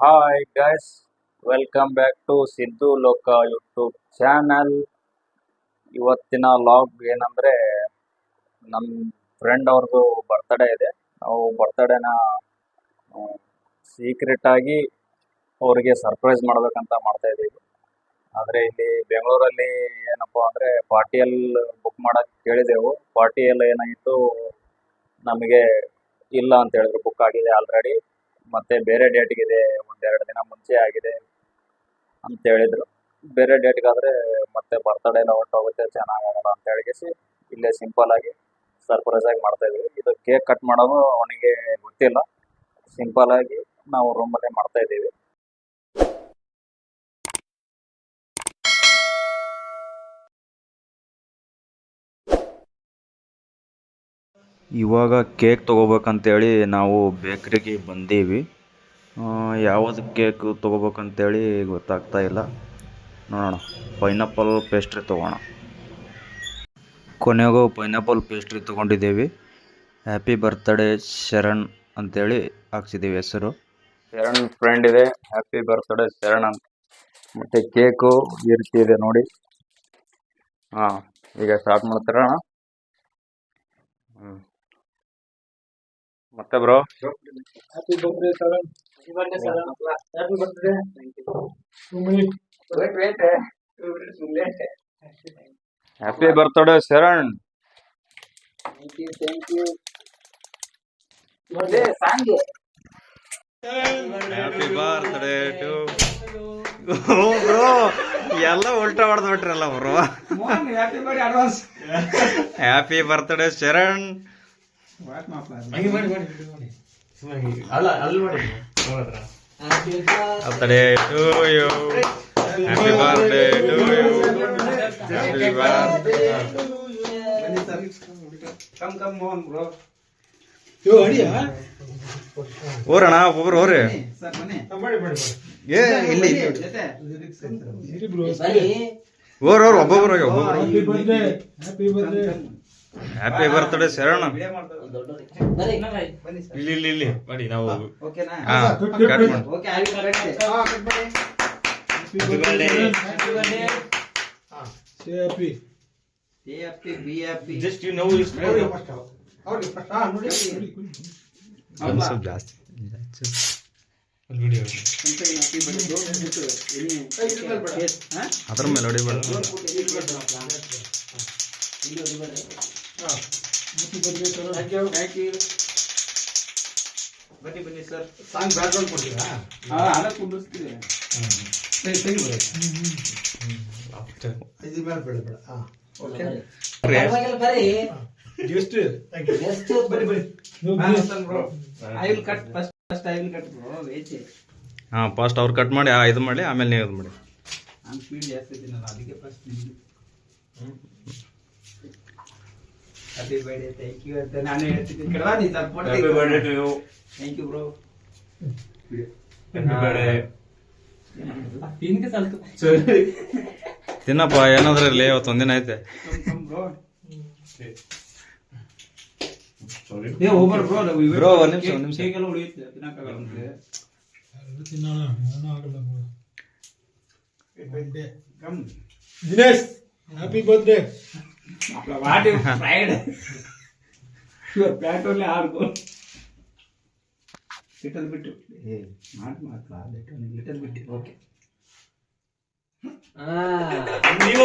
Hi guys welcome back to Siddu Loka YouTube channel ಇವತ್ತಿನ log ಏನಂದ್ರೆ ನಮ್ಮ friend ಅವ್ರದ್ದು ಬರ್ತಡೇ ಇದೆ. ನಾವು ಬರ್ತಡೇನ ಸೀಕ್ರೆಟ್ ಆಗಿ ಅವರಿಗೆ ಸರ್ಪ್ರೈಸ್ ಮಾಡಬೇಕಂತ ಮಾಡ್ತಾ ಇದ್ದೀವಿ ಆದರೆ ಇಲ್ಲಿ ಬೆಂಗಳೂರಲ್ಲಿ ಏನಪ್ಪ ಅಂದರೆ ಪಾರ್ಟಿಯಲ್ ಬುಕ್ ಮಾಡಕ್ಕೆ ಕೇಳಿದೆವು. ಪಾರ್ಟಿಯಲ್ಲಿ ಏನಾಗಿತ್ತು ನಮಗೆ ಇಲ್ಲ ಅಂತ ಹೇಳಿದ್ರು. ಬುಕ್ ಆಗಿದೆ ಆಲ್ರೆಡಿ ಮತ್ತೆ ಬೇರೆ ಡೇಟ್ಗಿದೆ ಒಂದೆರಡು ದಿನ ಮುಂಚೆ ಆಗಿದೆ ಅಂತ ಹೇಳಿದ್ರು. ಬೇರೆ ಡೇಟ್ಗಾದ್ರೆ ಮತ್ತೆ ಬರ್ತಡೇ ಎಲ್ಲ ಹೊರಟೋಗುತ್ತೆ, ಚೆನ್ನಾಗಾಗಲ್ಲ ಅಂತ ಹೇಳಿಸಿ ಇಲ್ಲೇ ಸಿಂಪಲ್ ಆಗಿ ಸರ್ಪ್ರೈಸ್ ಆಗಿ ಮಾಡ್ತಾ ಇದೀವಿ. ಇದು ಕೇಕ್ ಕಟ್ ಮಾಡೋದು ಅವನಿಗೆ ಗೊತ್ತಿಲ್ಲ. ಸಿಂಪಲ್ ಆಗಿ ನಾವು ರೂಮಲ್ಲೇ ಮಾಡ್ತಾ ಇದ್ದೀವಿ. ಇವಾಗ ಕೇಕ್ ತೊಗೋಬೇಕಂತೇಳಿ ನಾವು ಬೇಕ್ರಿಗೆ ಬಂದೀವಿ. ಯಾವುದು ಕೇಕ್ ತೊಗೋಬೇಕಂತೇಳಿ ಗೊತ್ತಾಗ್ತಾ ಇಲ್ಲ. ನೋಡೋಣ, ಪೈನಾಪಲ್ ಪೇಸ್ಟ್ರಿ ತೊಗೋಣ. ಕೊನೆಗೂ ಪೈನಾಪಲ್ ಪೇಸ್ಟ್ರಿ ತೊಗೊಂಡಿದ್ದೀವಿ. ಹ್ಯಾಪಿ ಬರ್ತ್ಡೇ ಶರಣ್ ಅಂತೇಳಿ ಹಾಕ್ಸಿದ್ದೀವಿ ಹೆಸರು. ಶರಣ್ ಫ್ರೆಂಡ್ ಇದೆ, ಹ್ಯಾಪಿ ಬರ್ತ್ಡೇ ಶರಣ್ ಅಂತ. ಮತ್ತು ಕೇಕು ಈ ರೀತಿ ಇದೆ ನೋಡಿ. ಹಾಂ, ಈಗ ಸ್ಟಾರ್ಟ್ ಮಾಡ್ತೀರಾ? ಹ್ಞೂ ಮತ್ತೆ bro? Happy birthday Sharan happy birthday to bro ಎಲ್ಲ ಉಲ್ಟಾ ಹೊಡೆದ್ ಬಿಟ್ರಲ್ಲ ಬ್ರೋ ಹ್ಯಾಪಿ ಬರ್ತ್ಡೇ ಶರಣ್ ಹಂಗೆ ಮಾಡಿ ಮಾಡಿ ಮಾಡಿ ಅಲ್ಲ ಅಲ್ಲಿ ಮಾಡಿ ನೋಡತ್ರ Happy birthday to you happy birthday to you happy birthday Come, come on, bro. ಓರಣ ಒಬ್ಬರು ಓರೆ Sir, ಬನ್ನಿ. ಮಾಡಿ ಮಾಡಿ ಏ ಇಲ್ಲಿ. ಓರ್ ಓರ್ ಒಬ್ಬೊಬ್ರು ಹ್ಯಾಪಿ ಹ್ಯಾಪಿ ಬರ್ತ್ಡೇ ಶರಣ. ಇಲ್ಲಿ ಇಲ್ಲಿ ಇಲ್ಲಿ ಮಾಡಿ ನಾವು. ಜಸ್ಟ್ ಯು ನೋ ಸ್ವಲ್ಪ ಜಾಸ್ತಿ? ಅದ್ರ ಮೇಲೆ ಹೊಡಿಬೇಡ ಬನ್ನಿ ಬನ್ನಿ ಸರ್ ಸಾಂಗ್ ಬ್ಯಾಕ್ಗ್ರೌಂಡ್ ಕೊಡ್ತೀರಾ? ಹಾ ಅಲ್ಲ ಕುಂದಿಸ್ತೀವಿ ಇದು ಮೇಲೆ ಬೇಡ ಬೇಡ. ಹಾ ಜಸ್ಟ್ ಎಷ್ಟು ಬನ್ನಿ ಬನ್ನಿ. Bro I will cut first first I will cut bro watch ಹಾಂ ಫಸ್ಟ್ ಅವ್ರು ಕಟ್ ಮಾಡಿ ಆ, ಇದು ಮಾಡಿ ಆಮೇಲೆ ನೀವು ಇದು ಮಾಡಿ. ನಾನು ಸ್ಪೀಡ್ ಜಾಸ್ತಿ ಇದ್ದೀನಲ್ಲ ಅದಕ್ಕೆ ಫಸ್ಟ್ ನಿಮ್ಗೆ ಹ್ಯಾಪಿ ಬರ್ಡೇ ಥ್ಯಾಂಕ್ ಯು ಅಂತ ನಾನು ಹೇಳ್ತಿದ್ದೆ. ಕಡವಾ ನೀ ಸ್ವಲ್ಪ happy birthday to you thank you bro happy ತಿನ್ಕೆ ಸ್ವಲ್ಪ ತಿನ್ನಪ್ಪ ಏನಾದ್ರೂ ಇರಲಿ ಇವತ್ತು ಒಂದಿನ ಐತೆ. ಬ್ರೋ ಸಾರಿ ಏ ಓವರ್ ಬ್ರೋ ಒಂದ್ ನಿಮಿಷ, ಒಂದು ನಿಮಿಷ. ಹೇಗೆಲ್ಲ ಉಳಿಯುತ್ತೆ. ತಿನ್ನಕ್ಕಾಗಲ್ಲ ನಮ್ಗೆ. ತಿನ್ನೋಣ ಏನೂ ಆಗಲ್ಲ come Dinesh happy birthday what you fried your pat only ಆರ್ಗೋ little bit ಏ ಮಾಡ್ ಮಾತ್ರ ಲಿಟಲ್ ಲಿಟಲ್ ಬಿಟ್ ಓಕೆ ನೀವು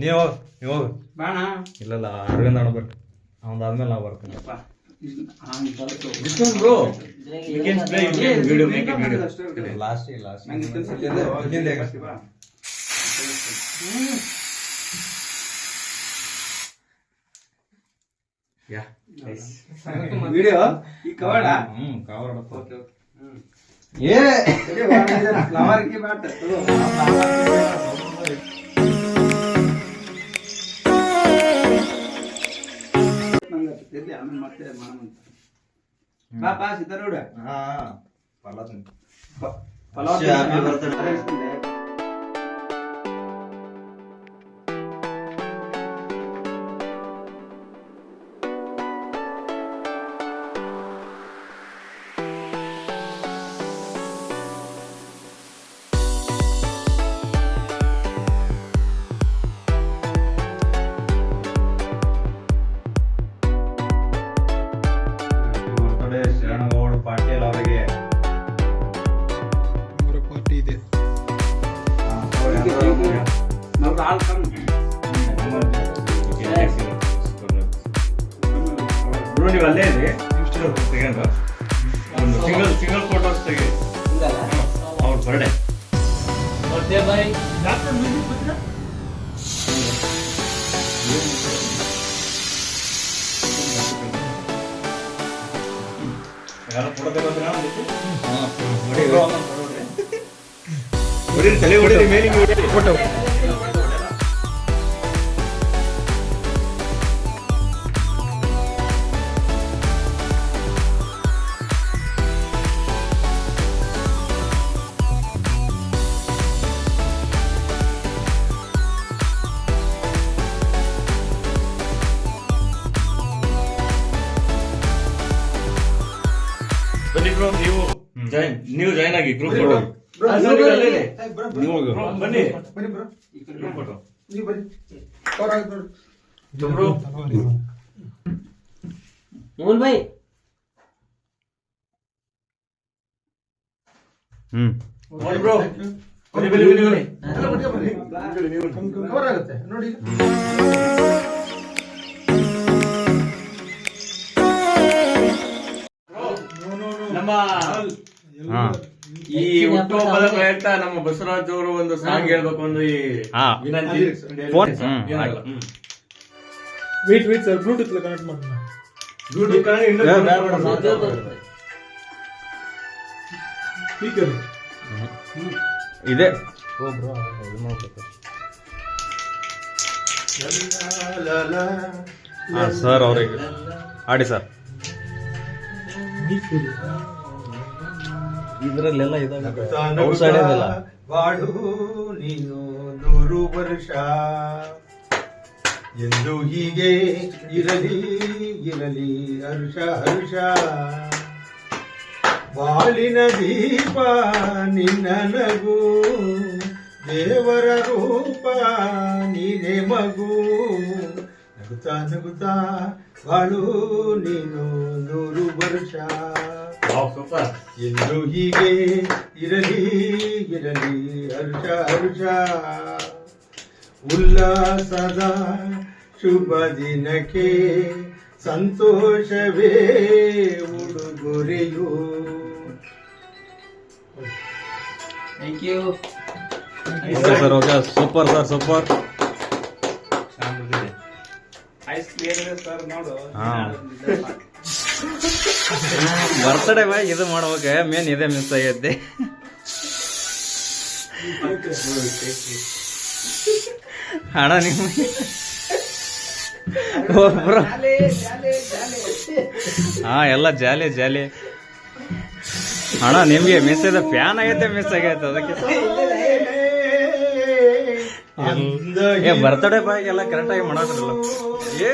ನೀವು ಹೋಗಿ ನೀವು ಹೋಗಿ. ಬಾಣ. ಇಲ್ಲಲ್ಲ ಅರವಿಂದ ಅಣ್ಣ ಬರ್ರಿ ಅವನದಾದ್ಮೇಲೆ ನಾವು ಬರ್ತೀನಿ ಲಾಸ್ಟ್ ಲಾಸ್ಟ್ ವಿಡಿಯೋ ಈ ಕವಡ ಹ್ಞೂ ಕವರ್ ಓಕೆ ಓಕೆ ಏ! ಫ್ಲವರ್ಗೆ ಬಾಟ ನಂಗೆ ಆಮೇಲೆ ಮತ್ತೆ ಮಾಡೋಣ ಬಾ ಬಾ ಸಿದ್ಧಾರೂಢ. ಹಾ ಪಲಾವ್ ಪಲಾವ್. ಅವ್ರ ಬರ್ಡೇ ಬರ್ಡೇ ಬಾಯ್ ಯಾರು ಫೋಟೋ ತೆಗೆದ್ರೆ ಹೊಡೀರಿ ತಲೆ ಹೊಡೀರಿ ಮೇಲಿಗೆ ಆಗಿ ಗ್ರೂಪ್ ಫೋಟೋ ಬನ್ನಿ. ಗ್ರೂಪ್ ಫೋಟೋ ನೋಡಿ. ಬ್ರೋ ಮೋಹನ್ ಬಾಯ್ ಬನ್ನಿ ಬ್ರೋ ಬನ್ನಿ ಬನ್ನಿ ಬನ್ನಿ ಬನ್ನಿ. ಎಲ್ಲ ಬನ್ನಿ, ಬನ್ನಿ. ಕವರ್ ಆಗುತ್ತೆ. ನೋಡಿ. ನಮ್ಮ ಈ ಹುಟ್ಟುಹಬ್ಬದ ಪ್ರಯುಕ್ತ ನಮ್ಮ ಬಸವರಾಜ್ ಅವರು ಒಂದು ಸಾಂಗ್ ಹೇಳ್ಬೇಕು ಒಂದು ಈ ಹಾ. ವಿನಂತಿ ಫೋನ್? ಏನಾಗಲ್ಲ. Wait wait sir Bluetooth connect ಮಾಡಿ ಬ್ಲೂಟೂತ್ ಕನೆಕ್ಟ್ ಇನ್ನೂ ಏ, connect ಬೇಡ, ಮಾಡ್ಬೇಕು. ಬೇಡ. ಸ್ಪೀಕರ್ ಇದೆ. ಸರ್ ಅವ್ರಿಗೆ. ಆಡಿ ಸರ್ ಇದರಲ್ಲೆಲ್ಲ ಇದಾಗಲ್ಲ ಬಾಳು ನೀನು ನೂರು ವರ್ಷ. ಎಂದು ಹೀಗೆ ಇರಲಿ ಇರಲಿ ಹರ್ಷ ಹರ್ಷ. ಬಾಳಿನ ದೀಪ ನಿನ್ನ ನಗು ದೇವರ ರೂಪ ನೀನೆ ಮಗು. ನಗುತ್ತಾ ನಗುತ್ತಾ ಬಾಳು ನೀನು ನೂರು ವರ್ಷ. ಎಂದು ಹೀಗೆ ಇರಲಿ ಇರಲಿ ಹರ್ಷ ಹರ್ಷ ಉಲ್ಲಾಸದ ಶುಭ ದಿನಕ್ಕೆ ಸಂತೋಷವೇ ಉಡುಗೊರೆಯು. Thank you sir okay super sir super birthday boy ಇದು ಮಾಡ್ಬೇಕ. ಮೇನ್ ಇದೆ ಮಿಸ್ ಆಗೈತೆ. ಹಣ ನೀವು ಬ್ರೋ. ಹಾ ಎಲ್ಲ ಜಾಲಿ ಜಾಲಿ. ಅಣ್ಣ ನಿಮ್ಗೆ ಮಿಸ್ ಇದೆ. ಫ್ಯಾನ್ ಆಗೈತೆ ಮಿಸ್ ಆಗೈತೆ. ಅದಕ್ಕೆ. ಏ ಬರ್ತಡೇ ಬಾಯ್ ಎಲ್ಲ ಕರೆಕ್ಟ್ ಆಗಿ ಮಾಡೋದ್ರಲ್ಲ ಏ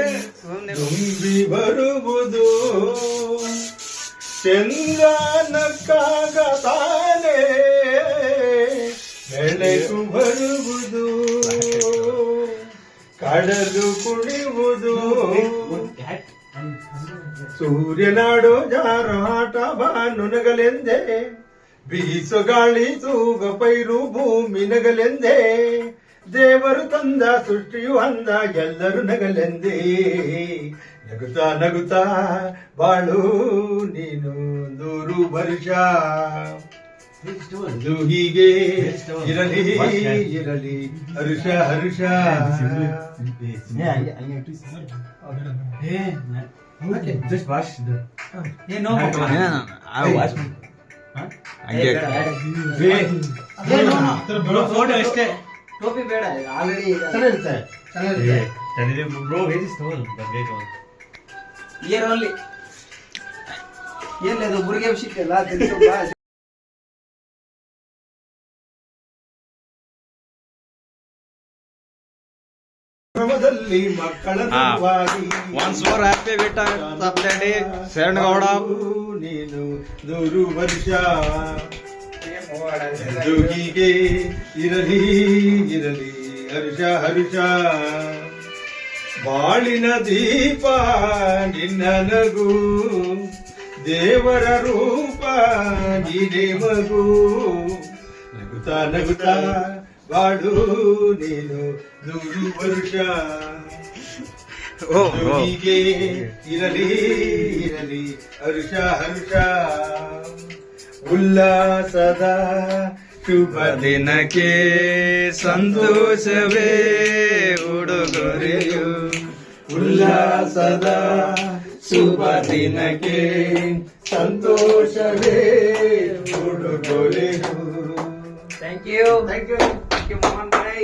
ತುಂಬಿ ಬರುವುದು ಚಂದನಕ್ಕಾಗ ತಾನೇ ಬೆಳಕು ಬರುವುದು ಕಡಲು ಕುಡಿಯುವುದು ಸೂರ್ಯನಾಡೋ ಜಾರಾಟ ಬಾನು ನಗಲೆಂದೆ ಬೀಸು ಗಾಳಿ ತೂಗ ಪೈರು ಭೂಮಿ ನಗಲೆಂದೆ. ದೇವರು ತಂದ ಸೃಷ್ಟಿಯು ಅಂದ ಎಲ್ಲರೂ ನಗಲೆಂದೇ. ನಗುತ್ತಾ ನಗುತ್ತಾ ಬಾಳು ನೀನು ನೂರು ವರ್ಷ. ಒಂದು ಹೀಗೆ ಇರಲಿ ಇರಲಿ ಹರುಷ ಹರುಷ. ಹಂಗೆ. ಫೋಟೋ ಅಷ್ಟೇ. ಟೋಪಿ ಬೇಡ ಆಲ್ರೆಡಿ ಚೆನ್ನಾಗಿರುತ್ತೆ ಚೆನ್ನಾಗಿರುತ್ತೆ. ಬ್ರೋ ಸ್ಟೋನ್ ಇಯರ್ ಓನ್ಲಿ ಏನಿದು ಮುರುಗೆ ವಿಷಯಕ್ಕೆಲ್ಲ ಮಕ್ಕಳ ಒನ್ಸ್ ಗೌಡ. ನೀನು ದೂರು ವರ್ಷ. ಹೀಗೆ ಇರಲಿ ಇರಲಿ ಹರ್ಷ ಹರ್ಷ. ಬಾಳಿನ ದೀಪ ನಿನ್ನ ನಗು ದೇವರ ರೂಪ ನೀನೆ ಮಗು. ನಗುತ ನಗುತ ಬಾಡು ನೀನು ನೂರು ವರ್ಷ. ಹೀಗೆ ಇರಲಿ ಇರಲಿ ಹರುಷ ಹರುಷ. ಉಲ್ಲಾಸದ ಶುಭ ದಿನಕ್ಕೆ ಸಂತೋಷವೇ ಉಡುಗೊರೆಯು ಉಲ್ಲಾಸದ ಶುಭ ದಿನಕ್ಕೆ ಸಂತೋಷವೇ ಉಡುಗೊರೆಯು Thank you. Thank you. Thank you, Mohan Bhai.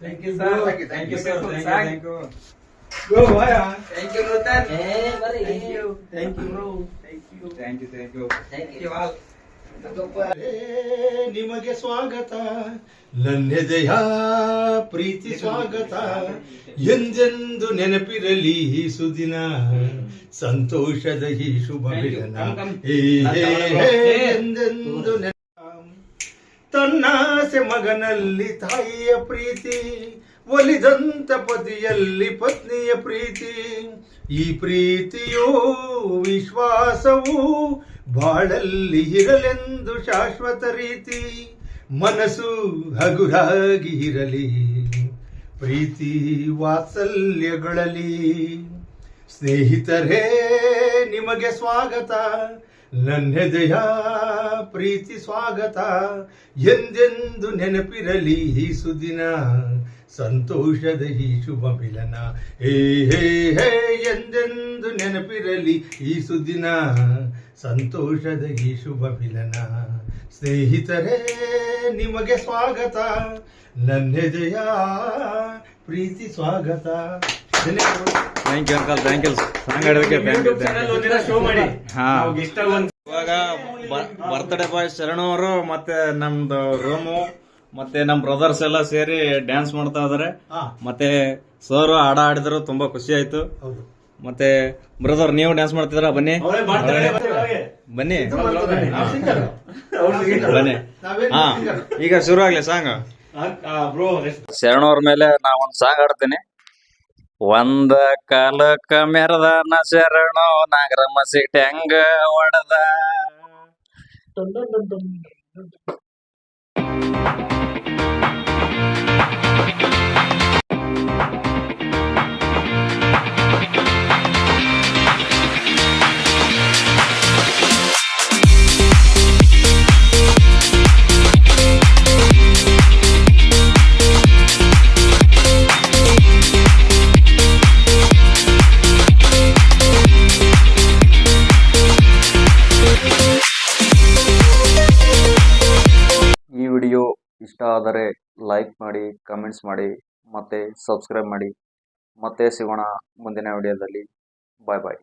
Thank you, sir. Thank you, thank you, sir. Thank you, Go, Maya. thank you, Nutan. Thank you. Thank you, bro. Thank you. Thank you thank you Thank you all. ನಿಮಗೆ ಸ್ವಾಗತ. ನನ್ನೆದೆಯ ಪ್ರೀತಿ ಸ್ವಾಗತ. ಎಂದೆಂದು ನೆನಪಿರಲಿ ಈ ಸುದಿನ. ಸಂತೋಷದ ಈ ಶುಭ ಮಿಲನ ಹೇ, ಹೇ, ಎಂದೆಂದು ನೆನ ತನ್ನಾಸೆ ಮಗನಲ್ಲಿ ತಾಯಿಯ ಪ್ರೀತಿ ಒಲಿದಂತ ಪತಿಯಲ್ಲಿ ಪತ್ನಿಯ ಪ್ರೀತಿ. ಈ ಪ್ರೀತಿಯೋ ವಿಶ್ವಾಸವು ಬಾಳಲ್ಲಿ ಇರಲೆಂದು ಶಾಶ್ವತ ರೀತಿ, ಮನಸ್ಸು ಹಗುರಾಗಿ ಇರಲಿ. ಪ್ರೀತಿ ವಾತ್ಸಲ್ಯಗಳಲ್ಲಿ ಸ್ನೇಹಿತರೇ, ನಿಮಗೆ ಸ್ವಾಗತ. ನನ್ನೆದೆಯ ಪ್ರೀತಿ ಸ್ವಾಗತ. ಎಂದೆಂದು ನೆನಪಿರಲಿ ಈ ಸುದಿನ. ಸಂತೋಷದ ಈ ಶುಭ ಮಿಲನ. ಹೇ ಹೇ ಹೇ ಎಂದೆಂದು ನೆನಪಿರಲಿ ಈ ಸುದಿನ. ಸಂತೋಷದ ಈ ಶುಭ ಮಿಲನ. ಸ್ನೇಹಿತರೇ ನಿಮಗೆ ಸ್ವಾಗತ. ನನ್ನೆದೆಯ ಪ್ರೀತಿ ಸ್ವಾಗತ. Thank you uncle thank you song ಹಾಡೋದಕ್ಕೆ thank you ಒಂದಿನ show ಮಾಡಿ. ಹಾ. ನಾವು ಇಷ್ಟ ಒಂದ್ ಇವಾಗ ಬರ್ತ್ಡೇ ಬಾಯ್ ಶರಣು ಅವರು ಮತ್ತೆ ನಮ್ದು ರೂಮು ಮತ್ತೆ ನಮ್ ಬ್ರದರ್ಸ್ ಎಲ್ಲ ಸೇರಿ ಡ್ಯಾನ್ಸ್ ಮಾಡ್ತಾ ಇದಾರೆ. ಮತ್ತೆ ಸರ್ ಹಾಡ ಆಡಿದ್ರು ತುಂಬಾ ಖುಷಿ ಆಯ್ತು. ಹೌದು. ಮತ್ತೆ ಬ್ರದರ್ ನೀವು ಡ್ಯಾನ್ಸ್ ಮಾಡ್ತಿದ್ರ ಬನ್ನಿ. ಬನ್ನಿ. ಬನ್ನಿ. ಹಾ. ಈಗ ಶುರು ಆಗ್ಲಿ ಸಾಂಗ್. ಬ್ರೋ ಶರಣವ್ರ ಮೇಲೆ ನಾ ಒಂದ್ ಸಾಂಗ್ ಆಡ್ತೀನಿ ಒಂದ ಕಾಲಕ್ಕ ನ ಶರಣ ನಾಗರಮ್ಮ ಸಿಟ್ ಹೆಂಗ ಹೊಡೆದ. ಆದರೆ ಲೈಕ್ ಮಾಡಿ ಕಮೆಂಟ್ಸ್ ಮಾಡಿ ಮತ್ತೆ ಸಬ್ಸ್ಕ್ರೈಬ್ ಮಾಡಿ. ಮತ್ತೆ ಸಿಗೋಣ ಮುಂದಿನ ವಿಡಿಯೋದಲ್ಲಿ ಬಾಯ್ ಬಾಯ್